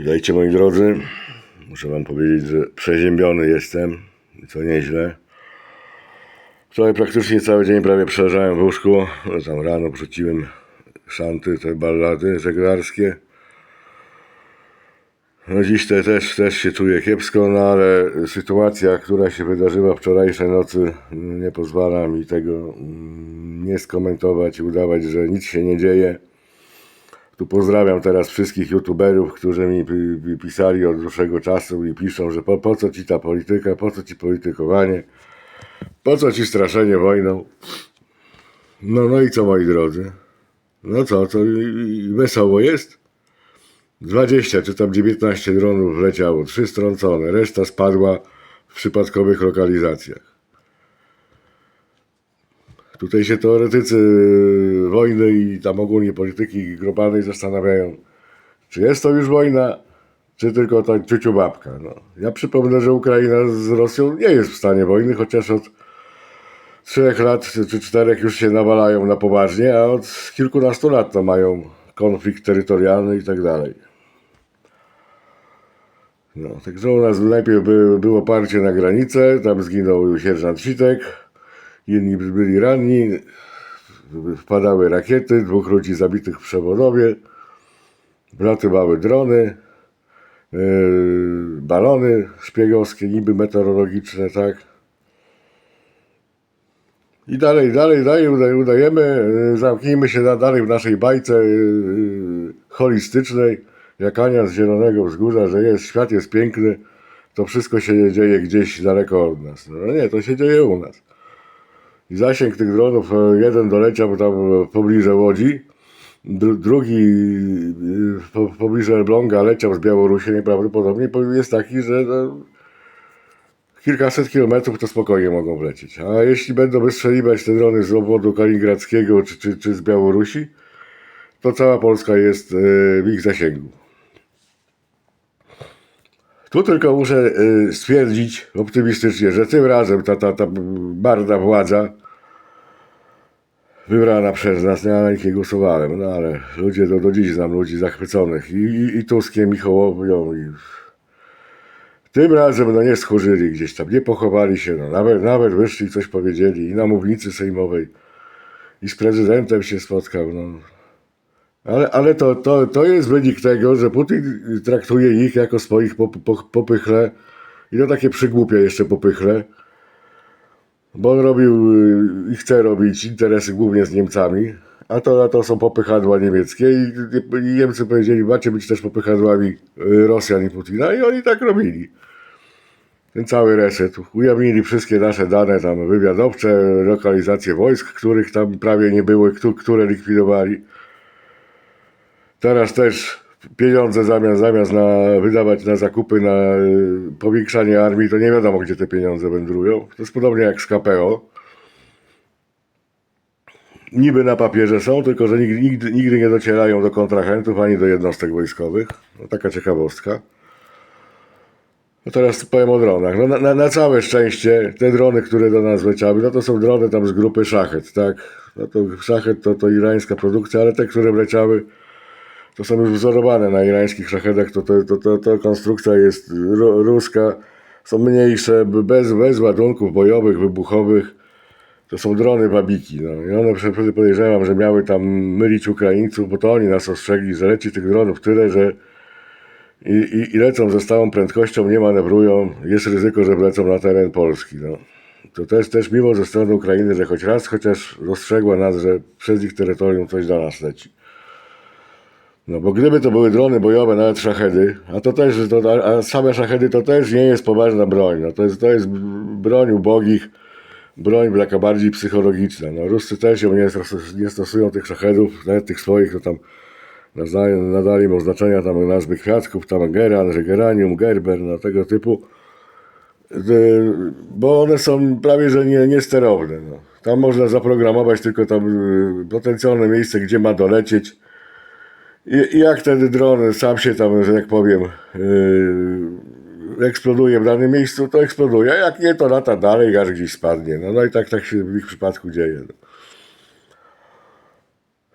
Witajcie moi drodzy. Muszę wam powiedzieć, że przeziębiony jestem. Co nieźle. Wczoraj praktycznie cały dzień prawie przeleżałem w łóżku. Tam rano wrzuciłem szanty, te ballady żeglarskie. No dziś te, też, też się czuję kiepsko, no ale sytuacja, która się wydarzyła wczorajszej nocy nie pozwala mi tego mm, nie skomentować udawać, że nic się nie dzieje. Tu pozdrawiam teraz wszystkich youtuberów, którzy mi pi- pi- pisali od dłuższego czasu i piszą, że po, po co ci ta polityka, po co ci politykowanie, po co ci straszenie wojną. No, no i co moi drodzy? No co, to wesoło jest? 20 czy tam 19 dronów leciało, trzy strącone, reszta spadła w przypadkowych lokalizacjach. Tutaj się teoretycy wojny i tam ogólnie polityki globalnej zastanawiają, czy jest to już wojna, czy tylko ta ciuciu babka. No. Ja przypomnę, że Ukraina z Rosją nie jest w stanie wojny, chociaż od trzech lat czy czy czterech już się nawalają na poważnie, a od kilkunastu lat to mają konflikt terytorialny i tak dalej. No, także u nas najpierw by, było parcie na granicę, tam zginął sierżant Sitek, inni byli ranni, wpadały rakiety, dwóch ludzi zabitych w przewodowie, wlatywały drony, yy, balony szpiegowskie, niby meteorologiczne, tak. I dalej, dalej, dalej uda- udajemy, yy, zamknijmy się na, dalej w naszej bajce yy, holistycznej, jak Ania z Zielonego Wzgórza, że jest, świat jest piękny, to wszystko się dzieje gdzieś daleko od nas. No nie, to się dzieje u nas. Zasięg tych dronów, e, jeden doleciał tam w pobliże Łodzi, dru, drugi e, w po- w pobliże Elbląga leciał z Białorusi, najprawdopodobniej jest taki, że no, kilkaset kilometrów to spokojnie mogą wlecieć. A jeśli będą wystrzeliwać te drony z obwodu kaliningradzkiego czy, czy, czy z Białorusi, to cała Polska jest e, w ich zasięgu. Tu tylko muszę y, stwierdzić optymistycznie, że tym razem ta, ta, ta barda władza wybrana przez nas, ja na nich nie głosowałem, no ale ludzie, do, do dziś znam ludzi zachwyconych i, i, i Tuskiem, i Hołownią i tym razem no nie schorzyli gdzieś tam, nie pochowali się, no, nawet, nawet wyszli, coś powiedzieli i na mównicy sejmowej i z prezydentem się spotkał, no. Ale, ale to, to, to jest wynik tego, że Putin traktuje ich jako swoich pop, pop, popychle i to takie przygłupie jeszcze popychle, bo on robił y, i chce robić interesy głównie z Niemcami, a to, a to są popychadła niemieckie i, i Niemcy powiedzieli, macie być też popychadłami y, Rosjan i Putina i oni tak robili. Ten cały reset. Ujawnili wszystkie nasze dane tam wywiadowcze, lokalizacje wojsk, których tam prawie nie było, któ- które likwidowali. Teraz też pieniądze zamiast, zamiast na, wydawać na zakupy, na y, powiększanie armii, to nie wiadomo, gdzie te pieniądze wędrują. To jest podobnie jak z KPO. Niby na papierze są, tylko że nigdy, nigdy, nigdy nie docierają do kontrahentów ani do jednostek wojskowych. No, taka ciekawostka. No teraz powiem o dronach. No, na, na, na całe szczęście te drony, które do nas leciały, no to są drony tam z grupy Szachet, tak? No to Szachet to, to irańska produkcja, ale te, które leciały, to są już wzorowane na irańskich szachedach, to, to, to, to, to konstrukcja jest ru, ruska, są mniejsze, bez, bez ładunków bojowych, wybuchowych. To są drony babiki. No. I one prze- prze- podejrzewam, że miały tam mylić Ukraińców, bo to oni nas ostrzegli, że leci tych dronów tyle, że i, i, i lecą ze stałą prędkością, nie manewrują, jest ryzyko, że wlecą na teren Polski. No. To też, też miło ze strony Ukrainy, że choć raz chociaż rozstrzegła nas, że przez ich terytorium coś do nas leci. No bo gdyby to były drony bojowe, nawet szachedy, a to też, to, a- same szachedy to też nie jest poważna broń. No to, jest, to jest broń ubogich, broń taka bardziej psychologiczna. No Ruscy też ją nie, nie stosują tych szachedów, nawet tych swoich, to tam nadali, im oznaczenia tam nazwy kwiatków, tam geran, geranium, gerber, no tego typu. Bo one są prawie, że nie, niesterowne. No. Tam można zaprogramować tylko tam y, potencjalne miejsce, gdzie ma dolecieć. I, jak ten dron sam się tam, że tak powiem, yy, eksploduje w danym miejscu, to eksploduje, a jak nie, to lata dalej, aż gdzieś spadnie. No, no i tak, tak się w ich przypadku dzieje. No.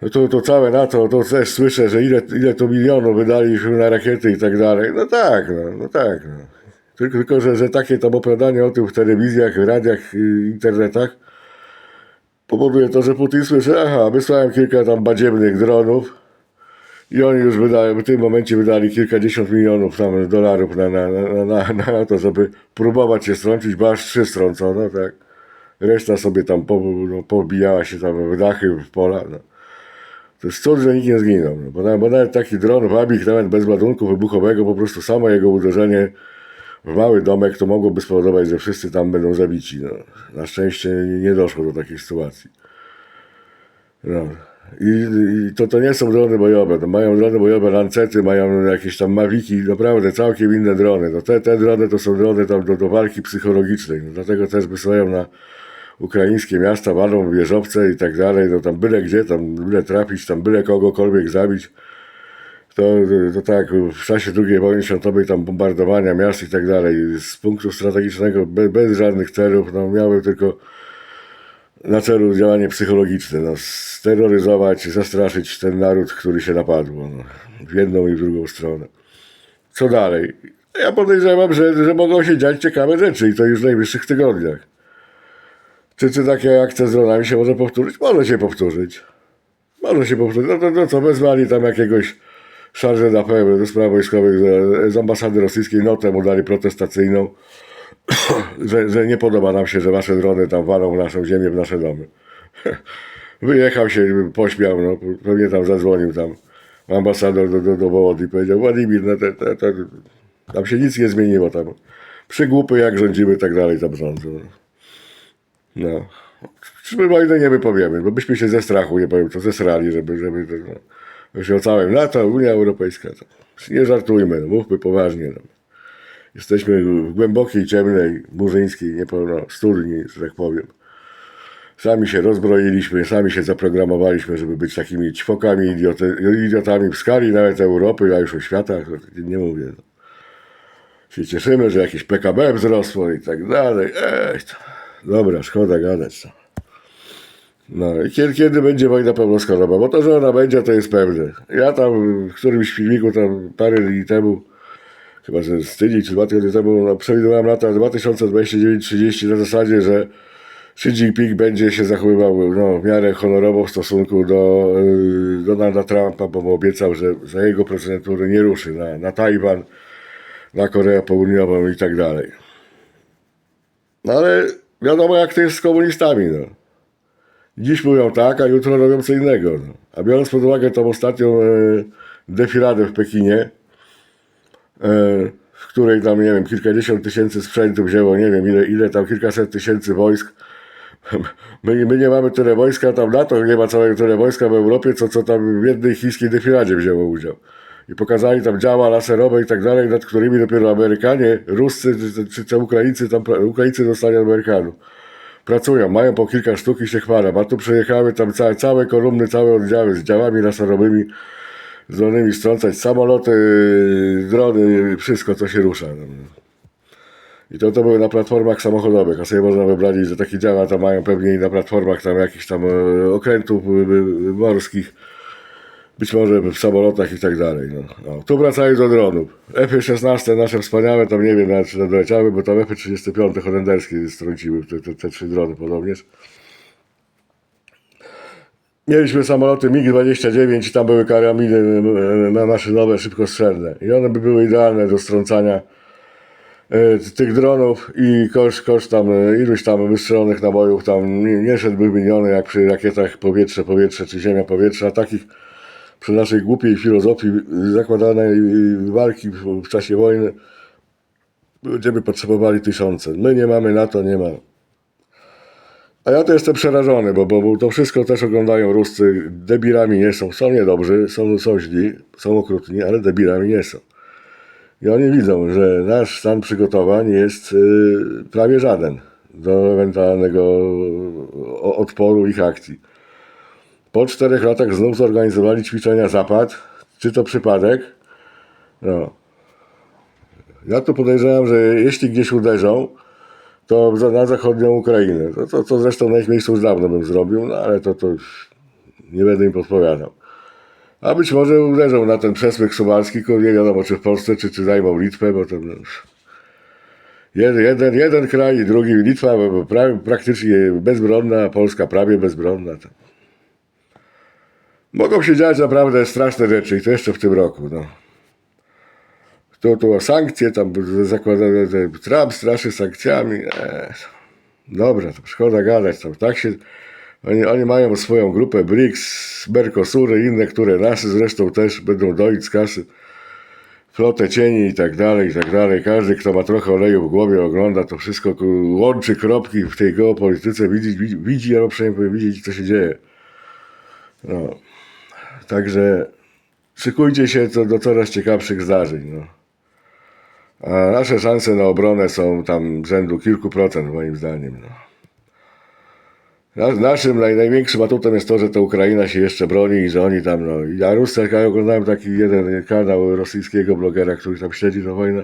No to, to całe NATO, to też słyszę, że ile, ile to milionów wydaliśmy na rakiety i tak dalej. No tak, no, no tak. No. Tylko, tylko że, że takie tam opowiadanie o tym w telewizjach, radiach, y, internetach powoduje to, że Putin słyszy, aha, wysłałem kilka tam badziewnych dronów i oni już wydali, w tym momencie wydali kilkadziesiąt milionów tam dolarów na, na, na, na, na to, żeby próbować się strącić, bo aż trzy strącono, tak. Reszta sobie tam po, no, pobijała się tam w dachy, w pola. No. To jest cud, że nikt nie zginął. No, bo, na, bo nawet taki dron, wabik, nawet bez ładunku wybuchowego, po prostu samo jego uderzenie w mały domek to mogłoby spowodować, że wszyscy tam będą zabici. No. Na szczęście nie, nie doszło do takiej sytuacji. No. I, I to, to nie są drony bojowe. To mają drony bojowe, lancety, mają jakieś tam mawiki, naprawdę całkiem inne drony. No te, te drony to są drony tam do, do walki psychologicznej. No, dlatego też wysyłają na ukraińskie miasta, walą wieżowce i tak dalej. No tam byle gdzie, tam byle trafić, tam byle kogokolwiek zabić. To, to tak, w czasie II wojny światowej tam bombardowania miast i tak dalej, z punktu strategicznego, bez, bez żadnych celów, no miały tylko na celu działanie psychologiczne, no, steroryzować, zastraszyć ten naród, który się napadło, no, w jedną i w drugą stronę. Co dalej? Ja podejrzewam, że, że mogą się dziać ciekawe rzeczy i to już w najbliższych tygodniach. Czy, czy takie akcja z dronami się może powtórzyć? Może się powtórzyć. Może się powtórzyć. No to, to co, wezwali tam jakiegoś szarże d'affaires do spraw wojskowych z, z ambasady rosyjskiej, notę mu dali protestacyjną, że, że nie podoba nam się, że wasze drony tam walą w naszą ziemię, w nasze domy. Wyjechał się, pośmiał, no, pewnie tam zadzwonił tam ambasador do, do, do Wołody i powiedział, Władimir, no te, te, te, tam się nic nie zmieniło tam. Przygłupy jak rządzimy tak dalej tam rządzą. No. Czy my wojny nie wypowiemy, bo byśmy się ze strachu, nie powiem co, zesrali, żeby, żeby no, już o całym NATO, Unia Europejska. To. Nie żartujmy, no, mówmy poważnie. No. Jesteśmy w głębokiej, ciemnej, murzyńskiej, niepełno studni, że tak powiem. Sami się rozbroiliśmy, sami się zaprogramowaliśmy, żeby być takimi ćwokami, idioty, idiotami w skali nawet Europy, a już o światach, nie mówię. Się cieszymy, że jakieś PKB wzrosło i tak dalej. Ej, to, dobra, szkoda gadać. To. No i kiedy, kiedy będzie wojna pełnoskalowa? Bo to, że ona będzie, to jest pewne. Ja tam w którymś filmiku tam parę dni temu, chyba że z tydzień czy dwa tygodnie temu, no, przewidywałem lata 2029-30 na zasadzie, że Xi Jinping będzie się zachowywał no, w miarę honorowo w stosunku do y, Donalda Trumpa, bo mu obiecał, że za jego prezydentury nie ruszy na, na Tajwan, na Koreę Południową i tak dalej. No ale wiadomo jak to jest z komunistami. No. Dziś mówią tak, a jutro robią co innego. No. A biorąc pod uwagę tą ostatnią e, defiladę w Pekinie, w której tam, nie wiem, kilkadziesiąt tysięcy sprzętów wzięło, nie wiem, ile, ile tam, kilkaset tysięcy wojsk. My, my nie mamy tyle wojska, tam NATO nie ma całego tyle wojska w Europie, co, co tam w jednej chińskiej defiladzie wzięło udział. I pokazali tam działa laserowe i tak dalej, nad którymi dopiero Amerykanie, Ruscy czy, czy, czy Ukraińcy, tam Ukraińcy dostali Amerykanów pracują, mają po kilka sztuk i się chwalą, a tu przyjechały tam całe, całe kolumny, całe oddziały z działami laserowymi, zdolnymi strącać samoloty, drony, wszystko co się rusza. No. I to, to były na platformach samochodowych, a sobie można wyobrazić, że takie działa tam mają pewnie i na platformach tam jakichś tam e, okrętów e, e, morskich, być może w samolotach i tak dalej. No. No. Tu wracając do dronów. F-16 nasze wspaniałe, tam nie wiem czy doleciały, bo tam F-35 holenderskie strąciły te, te, te trzy drony podobnież. Mieliśmy samoloty MiG-29 i tam były karabiny e, maszynowe, szybkostrzelne. I one by były idealne do strącania e, tych dronów i koszt, koszt tam e, iluś tam wystrzelonych nabojów tam nie, nie szedłby miniony jak przy rakietach powietrze-powietrze czy ziemia-powietrze, a takich przy naszej głupiej filozofii zakładanej walki w, czasie wojny będziemy potrzebowali tysiące. My nie mamy NATO, nie ma. A ja to jestem przerażony, bo, bo, bo to wszystko też oglądają Ruscy. Debilami nie są. Są niedobrzy, są, są źli, są okrutni, ale debilami nie są. I oni widzą, że nasz stan przygotowań jest y, prawie żaden do ewentualnego odporu ich akcji. Po czterech latach znów zorganizowali ćwiczenia Zapad. Czy to przypadek? No. Ja tu podejrzewam, że jeśli gdzieś uderzą, to na zachodnią Ukrainę. To, to, to zresztą na ich miejscu już dawno bym zrobił, no ale to, to już Nie będę im podpowiadał. A być może uderzą na ten przesmyk suwalski, tylko nie wiadomo czy w Polsce, czy, czy zajmą Litwę, bo to... No, jeden, jeden, jeden kraj i drugi Litwa pra, praktycznie bezbronna, Polska prawie bezbronna. Mogą się dziać naprawdę straszne rzeczy i to jeszcze w tym roku. No. To, to sankcje, tam zakładane, Trump straszy sankcjami. Eee, dobra, to szkoda gadać. Tam, tak się, oni, oni mają swoją grupę BRICS, Mercosur i inne, które nasze zresztą też będą doić z kasy. Flotę cieni i tak dalej, i tak dalej. Każdy, kto ma trochę oleju w głowie, ogląda to wszystko, łączy kropki w tej geopolityce, widzi, widzi, widzi albo przynajmniej powinien widzieć, co się dzieje. No. Także szykujcie się do coraz ciekawszych zdarzeń. No. A nasze szanse na obronę są tam rzędu kilku procent moim zdaniem. No. Na- Naszym naj, największym atutem jest to, że ta Ukraina się jeszcze broni i że oni tam, no. Ja Ruscy, ja oglądałem taki jeden kanał rosyjskiego blogera, który tam śledzi tę wojnę.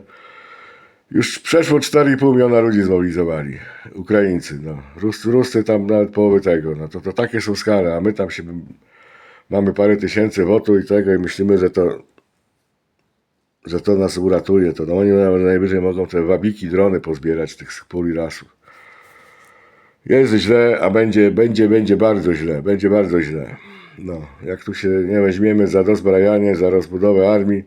Już przeszło 4,5 miliona ludzi zmobilizowali. Ukraińcy, no. Ruscy, Ruscy tam nawet połowy tego, no. To, to takie są skale, a my tam się mamy parę tysięcy wotu i tego i myślimy, że to że to nas uratuje, to no oni najwyżej mogą te wabiki, drony pozbierać tych pól i lasów. Jest źle, a będzie, będzie, będzie bardzo źle, będzie bardzo źle. No, jak tu się nie weźmiemy za dozbrajanie, za rozbudowę armii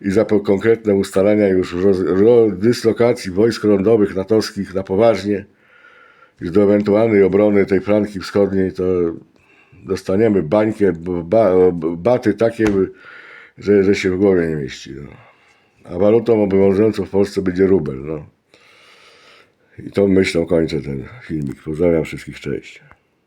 i za konkretne ustalenia już roz, ro, dyslokacji wojsk lądowych natowskich na poważnie, już do ewentualnej obrony tej flanki wschodniej, to dostaniemy bańkę, ba, baty takie, że, że się w głowie nie mieści. No. A walutą obowiązującą w Polsce będzie rubel. No. I tą myślą kończę ten filmik. Pozdrawiam wszystkich, cześć.